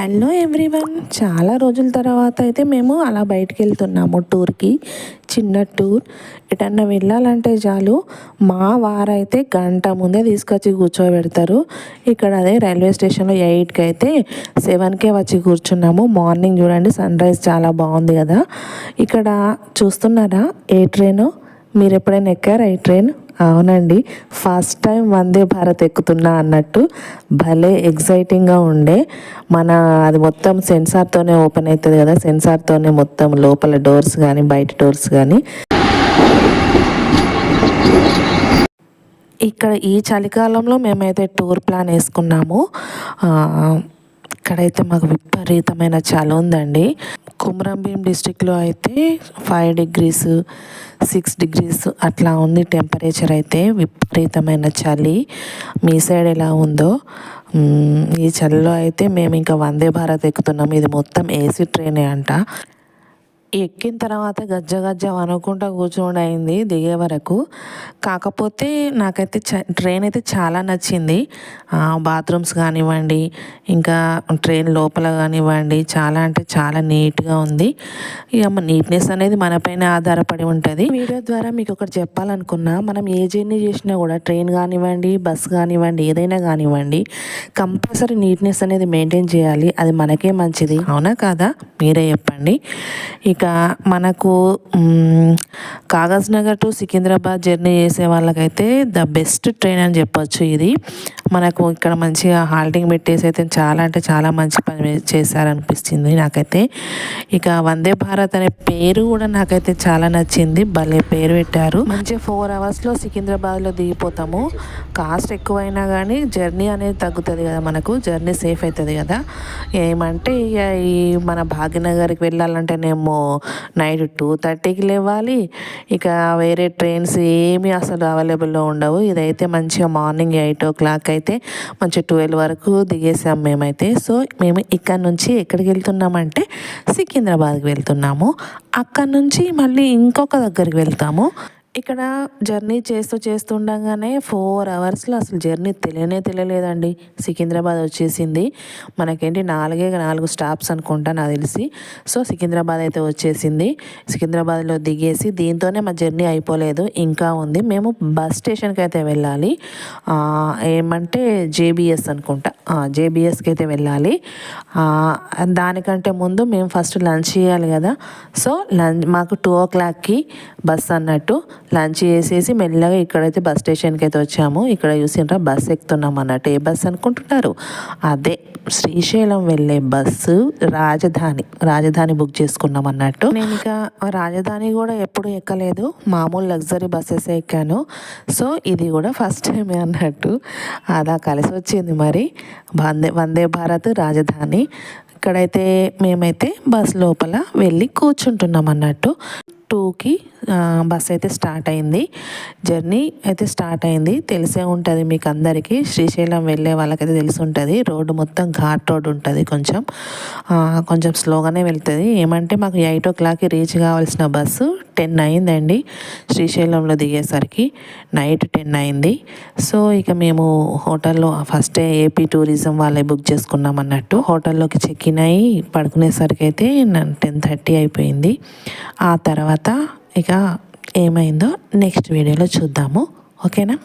Hello everyone. చాలా రోజుల తర్వాత అయితే మేము అలా బయటకు వెళ్తున్నాము టూర్కి. చిన్న టూర్. ఎటన్నా వెళ్ళాలంటే చాలు మా వారైతే గంట ముందే తీసుకొచ్చి కూర్చోబెడతారు. ఇక్కడ అదే రైల్వే స్టేషన్లో ఎయిట్కి అయితే సెవెన్కే వచ్చి కూర్చున్నాము. మార్నింగ్ చూడండి సన్ రైజ్ చాలా బాగుంది కదా. ఇక్కడ చూస్తున్నారా ఏ ట్రైను? మీరు ఎప్పుడైనా ఎక్కారా ఈ ట్రైన్? అవునండి. ఫస్ట్ టైం వందే భారత్ ఎక్కుతున్నా అన్నట్టు భలే ఎగ్జైటింగ్గా ఉండే. మన అది మొత్తం సెన్సార్తోనే ఓపెన్ అవుతుంది కదా సెన్సార్తోనే మొత్తం లోపల డోర్స్ కానీ బయట డోర్స్ కానీ ఇక్కడ ఈ చలికాలంలో మేమైతే టూర్ ప్లాన్ వేసుకున్నాము. ఇక్కడైతే మాకు విపరీతమైన చలి ఉందండి. కుమరంభీం డిస్టిక్లో అయితే ఫైవ్ డిగ్రీస్ సిక్స్ డిగ్రీస్ అట్లా ఉంది టెంపరేచర్ అయితే విపరీతమైన చలి. మీ సైడ్ ఎలా ఉందో? ఈ చలిలో అయితే మేము ఇంకా వందే భారత్ ఎక్కుతున్నాం. ఇది మొత్తం ఏసీ ట్రైనే అంట. ఎక్కిన తర్వాత గజ్జ గజ్జ అనుకుంటా కూర్చోండి అయింది దిగే వరకు. కాకపోతే నాకైతే ట్రైన్ అయితే చాలా నచ్చింది. బాత్రూమ్స్ కానివ్వండి ఇంకా ట్రైన్ లోపల కానివ్వండి చాలా అంటే చాలా నీట్గా ఉంది. ఇక నీట్నెస్ అనేది మనపైన ఆధారపడి ఉంటుంది. వీడియో ద్వారా మీకు ఒకటి చెప్పాలనుకున్నా మనం ఏ జర్నీ చేసినా కూడా ట్రైన్ కానివ్వండి బస్ కానివ్వండి ఏదైనా కానివ్వండి కంపల్సరీ నీట్నెస్ అనేది మెయింటైన్ చేయాలి. అది మనకే మంచిది. అవునా కాదా? మీరే చెప్పండి. ఇక ఇంకా మనకు Kagaznagar to Secunderabad journey చేసే వాళ్ళకైతే ద బెస్ట్ ట్రైన్ అని చెప్పొచ్చు ఇది. మనకు ఇక్కడ మంచిగా హాల్టింగ్ పెట్టేసి అయితే చాలా అంటే చాలా మంచి పని చేశారనిపిస్తుంది నాకైతే. ఇక వందే భారత్ అనే పేరు కూడా నాకైతే చాలా నచ్చింది. భలే పేరు పెట్టారు. మంచి ఫోర్ అవర్స్లో సికింద్రాబాద్లో దిగిపోతాము. కాస్ట్ ఎక్కువైనా కానీ జర్నీ అనేది తగ్గుతుంది కదా మనకు. జర్నీ సేఫ్ అవుతుంది కదా. ఏమంటే ఇక ఈ మన భాగ్యనగర్కి వెళ్ళాలంటేనేమో నైట్ టూ థర్టీకి లేవాలి. ఇక వేరే ట్రైన్స్ ఏమీ అసలు అవైలబుల్లో ఉండవు. ఇదైతే మంచిగా మార్నింగ్ ఎయిట్ ఓ క్లాక్ అయితే మంచి ట్వెల్వ్ వరకు దిగేసాం మేమైతే. సో మేము ఇక్కడ నుంచి ఎక్కడికి వెళ్తున్నామంటే సికింద్రాబాద్కి వెళ్తున్నాము. అక్కడ నుంచి మళ్ళీ ఇంకొక దగ్గరికి వెళ్తాము. ఇక్కడ జర్నీ చేస్తూ చేస్తుండగానే ఫోర్ అవర్స్లో అసలు జర్నీ తెలియనే తెలియలేదండి. సికింద్రాబాద్ వచ్చేసింది. మనకేంటి నాలుగే నాలుగు స్టాప్స్ అనుకుంటా నాకు తెలిసి. సో సికింద్రాబాద్ అయితే వచ్చేసింది. సికింద్రాబాద్లో దిగేసి దీంతోనే మా జర్నీ అయిపోలేదు. ఇంకా ఉంది. మేము బస్ స్టేషన్కి అయితే వెళ్ళాలి. ఏమంటే జేబిఎస్ అనుకుంటా. జేబిఎస్కి అయితే వెళ్ళాలి. దానికంటే ముందు మేము ఫస్ట్ లంచ్ చేయాలి కదా. సో లంచ్ మాకు టూ ఓ క్లాక్కి బస్ అన్నట్టు లంచ్ చేసేసి మెల్లగా ఇక్కడైతే బస్ స్టేషన్కి అయితే వచ్చాము. ఇక్కడ చూసిండ్రా బస్ ఎక్కుతున్నాం అన్నట్టు. ఏ బస్ అనుకుంటున్నారు? అదే శ్రీశైలం వెళ్ళే బస్సు రాజధాని. రాజధాని బుక్ చేసుకున్నాం అన్నట్టు. నేను ఇక రాజధాని కూడా ఎప్పుడు ఎక్కలేదు. మామూలు లగ్జరీ బస్సెస్ ఎక్కాను. సో ఇది కూడా ఫస్ట్ టైమే అన్నట్టు. అదా కలిసి వచ్చింది మరి. వందే వందే భారత్ రాజధాని. ఇక్కడైతే మేమైతే బస్ లోపల వెళ్ళి కూర్చుంటున్నాం అన్నట్టు. టూకి బస్ అయితే స్టార్ట్ అయింది. జర్నీ అయితే స్టార్ట్ అయింది. తెలిసే ఉంటుంది మీకు అందరికీ శ్రీశైలం వెళ్ళే వాళ్ళకైతే తెలిసి ఉంటుంది. రోడ్డు మొత్తం ఘాట్ రోడ్ ఉంటుంది కొంచెం. కొంచెం స్లోగానే వెళ్తుంది. ఏమంటే మాకు ఎయిట్ ఓ క్లాక్కి రీచ్ కావాల్సిన బస్సు. టెన్ అయిందండి. శ్రీశైలంలో దిగేసరికి నైట్ టెన్ అయింది. సో ఇక మేము హోటల్లో ఫస్టే ఏపీ టూరిజం వాళ్ళే బుక్ చేసుకున్నాం అన్నట్టు. హోటల్లోకి చెక్ ఇన్ అయ్యి పడుకునేసరికి అయితే టెన్ థర్టీ అయిపోయింది. ఆ తర్వాత ఇక ఏమైందో నెక్స్ట్ వీడియోలో చూద్దాము. ఓకేనా?